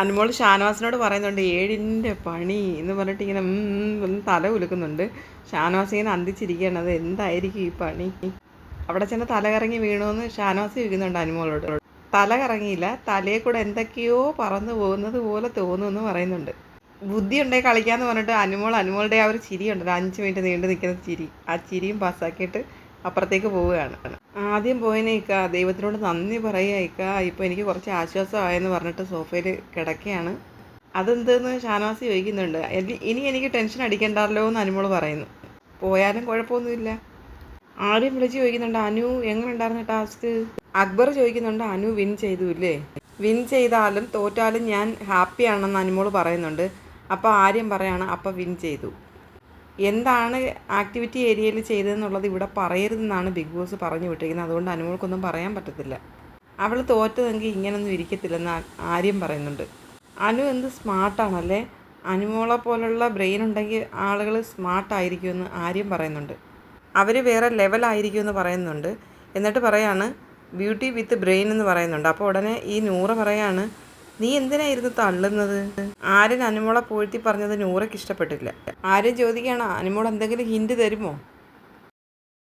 അനുമോൾ ഷാനവാസിനോട് പറയുന്നുണ്ട് ഏഴിന്റെ പണി എന്ന് പറഞ്ഞിട്ട് ഇങ്ങനെ ഉം തല ഉലുക്കുന്നുണ്ട് ഷാനവാസ് ഇങ്ങനെ അന്തിച്ചിരിക്കുകയാണത് എന്തായിരിക്കും ഈ പണി? അവിടെ ചെന്ന് തല കറങ്ങി വീണോന്ന് ഷാനവാസ് ചോദിക്കുന്നുണ്ട് അനുമോളോട്. തല കറങ്ങിയില്ല തലയെ കൂടെ എന്തൊക്കെയോ പറന്നു പോകുന്നത് പോലെ തോന്നുമെന്ന് പറയുന്നുണ്ട്. ബുദ്ധി ഉണ്ടെങ്കിൽ കളിക്കാന്ന് പറഞ്ഞിട്ട് അനുമോൾ അനുമോളുടെ ആ ഒരു ചിരി ഉണ്ടല്ലോ അഞ്ച് മിനിറ്റ് നീണ്ടു നിൽക്കുന്ന ചിരി. ആ ചിരിയും പാസ്സാക്കിയിട്ട് അപ്പുറത്തേക്ക് പോവുകയാണ്. ആദ്യം പോയതിനെ ഇക്ക ദൈവത്തിനോട് നന്ദി പറയുക ഇക്ക. ഇപ്പോൾ എനിക്ക് കുറച്ച് ആശ്വാസമായെന്ന് പറഞ്ഞിട്ട് സോഫയിൽ കിടക്കുകയാണ്. അതെന്തെന്ന് ഷാനവാസി ചോദിക്കുന്നുണ്ട്. ഇനി എനിക്ക് ടെൻഷൻ അടിക്കണ്ടല്ലോ എന്ന് അനുമോൾ പറയുന്നു. പോയാലും കുഴപ്പമൊന്നുമില്ല. ആദ്യം വിളിച്ച് ചോദിക്കുന്നുണ്ട് അനു എങ്ങനെ ഉണ്ടായിരുന്നു ടാസ്ക്? അക്ബർ ചോദിക്കുന്നുണ്ട് അനു വിൻ ചെയ്തു ഇല്ലേ വിൻ ചെയ്താലും തോറ്റാലും ഞാൻ ഹാപ്പിയാണെന്ന് അനുമോൾ പറയുന്നുണ്ട്. അപ്പോൾ ആര്യം പറയാണ് അപ്പോൾ വിൻ ചെയ്തു. എന്താണ് ആക്ടിവിറ്റി ഏരിയയിൽ ചെയ്തതെന്നുള്ളത് ഇവിടെ പറയരുതെന്നാണ് ബിഗ് ബോസ് പറഞ്ഞു വിട്ടിരിക്കുന്നത്. അതുകൊണ്ട് അനുമോൾക്കൊന്നും പറയാൻ പറ്റത്തില്ല. അവൾ തോറ്റതെങ്കിൽ ഇങ്ങനൊന്നും ഇരിക്കത്തില്ലെന്ന് ആര്യം പറയുന്നുണ്ട്. അനു എന്ത് സ്മാർട്ടാണല്ലേ? അനുമോളെ പോലുള്ള ബ്രെയിൻ ഉണ്ടെങ്കിൽ ആളുകൾ സ്മാർട്ടായിരിക്കുമെന്ന് ആര്യം പറയുന്നുണ്ട്. അവർ വേറെ ലെവലായിരിക്കുമെന്ന് പറയുന്നുണ്ട്. എന്നിട്ട് പറയാണ് ബ്യൂട്ടി വിത്ത് ബ്രെയിൻ എന്ന് പറയുന്നുണ്ട്. അപ്പോൾ ഉടനെ ഈ നൂറ് പറയാണ് നീ എന്തിനായിരുന്നു തള്ളുന്നത്? ആര്യൻ അനുമോളെ പൂഴ്ത്തി പറഞ്ഞത് നൂറയ്ക്ക് ഇഷ്ടപ്പെട്ടില്ല. ആര്യൻ ചോദിക്കുകയാണ് അനുമോൾ എന്തെങ്കിലും ഹിന്റ് തരുമോ?